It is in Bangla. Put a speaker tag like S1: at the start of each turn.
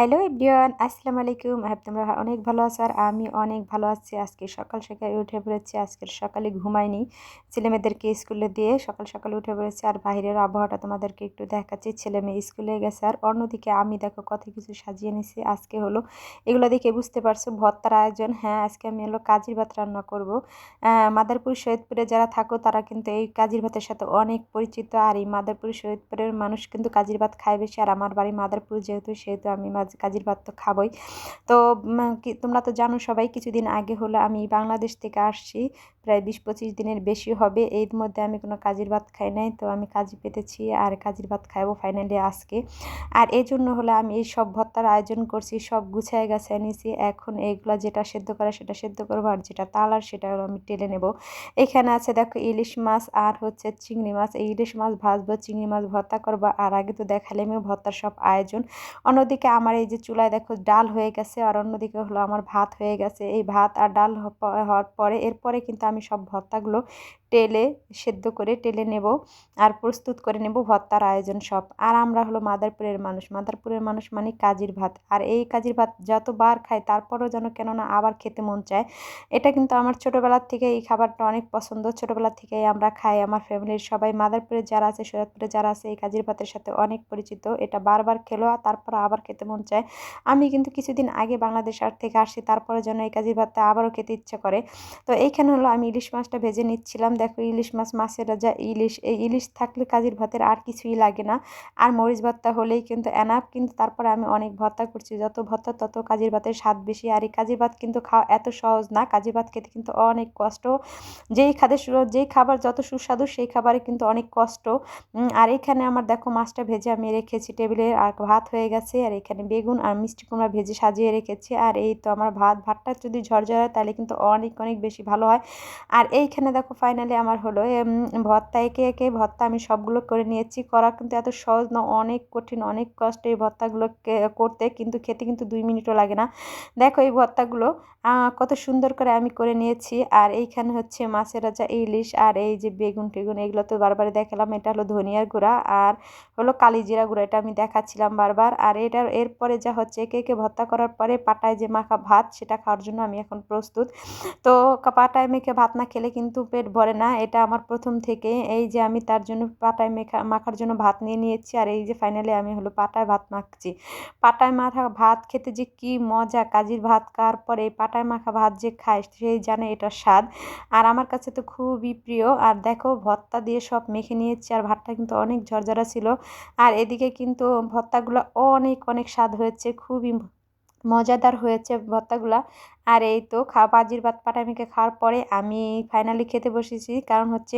S1: হ্যালো এভরিওয়ান আসসালামু আলাইকুম। আহ তোমরা অনেক ভালো আছো আর আমি অনেক ভালো আছি। আজকে সকাল সকালে উঠে পড়েছি। আজকের সকালে ঘুমাইনি। ছেলেমেয়েদেরকে স্কুলে দিয়ে সকাল সকালে উঠে পড়েছি আর বাইরের আবহাওয়াটা তোমাদেরকে একটু দেখাচ্ছি। ছেলে মেয়ে স্কুলে গেছে আর অন্যদিকে আমি দেখো কত কিছু সাজিয়ে নিছি আজকে হলো, এগুলো দেখে বুঝতে পারছ ভর্তার আয়োজন। হ্যাঁ আজকে আমি হলো কাজির ভাত রান্না করব। মাদারপুর শহীদপুরে যারা থাকো, তারা কিন্তু এই কাজির ভাতের সাথে অনেক পরিচিত। আর এই মাদারপুর শহীদপুরের মানুষ কিন্তু কাজির ভাত খায় বেশি। আর আমার বাড়ি মাদারপুর, যেহেতু সেহেতু আমি কাজির ভাত তো খাবই। তো তোমরা তো জানো সবাই, কিছুদিন আগে হলো আমি বাংলাদেশ থেকে আসছি। প্রায় বিশ পঁচিশ দিনের বেশি হবে। এর মধ্যে আমি কোনো কাজির ভাত খাই নাই, তো আমি কাজি পেতেছি আর কাজির ভাত খাইবো ফাইনালি আজকে। আর এই জন্য হলে আমি এই সব ভর্তার আয়োজন করছি, সব গুছায় গেছে নিছি। এখন এইগুলো যেটা সেদ্ধ করে সেটা সেদ্ধ করব আর যেটা তালার সেটা আমি টেলে নেব। এখানে আছে দেখো ইলিশ মাছ আর হচ্ছে চিংড়ি মাছ। এই ইলিশ মাছ ভাজবো, চিংড়ি মাছ ভর্তা করব। আর আগে তো দেখালে আমি ভর্তার সব আয়োজন। অন্যদিকে আমার এই যে চুলায় দেখো ডাল হয়ে গেছে আর অন্যদিকে হলো আমার ভাত হয়ে গেছে। এই ভাত আর ডাল হওয়ার পরে, এরপরে কিন্তু আমি সব ভর্তাগুলো টেলে সেদ্ধ করে টেলে নেব আর প্রস্তুত করে নেব ভর্তার আয়োজন সব। আর আমরা হলো মাদারপুরের মানুষ। মাদারপুরের মানুষ মানে কাজির ভাত। আর এই কাজির ভাত যতবার খাই তারপরও যেন কেননা আবার খেতে মন চায়। এটা কিন্তু আমার ছোটোবেলার থেকে এই খাবারটা অনেক পছন্দ। ছোটোবেলার থেকেই আমরা খাই। আমার ফ্যামিলির সবাই মাদারপুরে যারা আছে, সৈয়দপুরে যারা আছে এই কাজির ভাতের সাথে অনেক পরিচিত। এটা বারবার খেলো আর তারপর আবার খেতে মন চায়। আমি কিন্তু কিছুদিন আগে বাংলাদেশ আর থেকে আসি তারপরে যেন এই কাজির ভাতটা আবারও খেতে ইচ্ছে করে। তো এইখানে হলো আমি ইলিশ মাছটা ভেজে নিচ্ছিলাম। দেখো, ইলিশ মাছ, মাছের রাজা, ইলিশ। এই ইলিশ থাকলে কাজির ভাতের আর কিছুই লাগে না। আর মরিচ ভর্তা হলেই কিন্তু এনাফ কিন্তু তারপরে আমি অনেক ভর্তা করছি। যত ভর্তা, তত কাজির ভাতের স্বাদ বেশি। আর এই কাজির ভাত কিন্তু খাওয়া এত সহজ না। কাজির ভাত খেতে কিন্তু অনেক কষ্ট। যেই খাদের যেই খাবার যত সুস্বাদু, সেই খাবারে কিন্তু অনেক কষ্ট। আর এখানে আমার দেখো মাছটা ভেজে আমি রেখেছি টেবিলে। আর ভাত হয়ে গেছে। আর এখানে বেগুন আর মিষ্টি কুমড়া ভেজে সাজিয়ে রেখেছি। আর এই তো আমার ভাত। ভাতটা যদি ঝরঝরে হয়, তাহলে কিন্তু অনেক অনেক বেশি ভালো হয়। আর এইখানে দেখো ফাইনালি আমার হলো ভর্তা একে একে ভর্তা আমি সবগুলো করে নিয়েছি। করা কিন্তু এত সহজ না, অনেক কঠিন, অনেক কষ্ট এই ভর্তাগুলো করতে কিন্তু খেতে কিন্তু দুই মিনিটও লাগে না। দেখো এই ভর্তাগুলো কত সুন্দর করে আমি করে নিয়েছি। আর এইখানে হচ্ছে মাছের রাজা ইলিশ আর এই যে বেগুন টেগুন এগুলো তো বারবার দেখালাম, এটা হলো ধনিয়ার গুঁড়া আর হলো কালি জিরা গুঁড়া, এটা আমি দেখাচ্ছিলাম বারবার। আর এটার, এরপরে যা হচ্ছে, একে একে ভর্তা করার পরে পাটায় যে মাখা ভাত, সেটা খাওয়ার জন্য আমি এখন প্রস্তুত। তো পাটায় মেখে ভাত না খেলে কিন্তু পেট ভরে না। এটা আমার প্রথম থেকে। এই যে আমি তার জন্য পাটায় মেখা, মাখার জন্য ভাত নিয়ে নিয়েছি আর এই যে ফাইনালি আমি হলো পাটায় ভাত মাখছি। পাটায় মাখা ভাত খেতে যে কি মজা! কাজির ভাত খাওয়ার পরে? এই পাটায় মাখা ভাত যে খায় সেই জানে এটা স্বাদ। আর আমার কাছে তো খুবই প্রিয়। আর দেখো ভত্তা দিয়ে সব মেখে নিয়েছি আর ভাতটা কিন্তু অনেক ঝরঝরা ছিল। আর এদিকে কিন্তু ভত্তাগুলো অনেক অনেক স্বাদ হয়েছে। খুবই মজাদার হয়েছে ভর্তাগুলা। আর এই তো খা বাজির ভাত, পাটামিকে খাওয়ার পরে আমি ফাইনালি খেতে বসেছি। কারণ হচ্ছে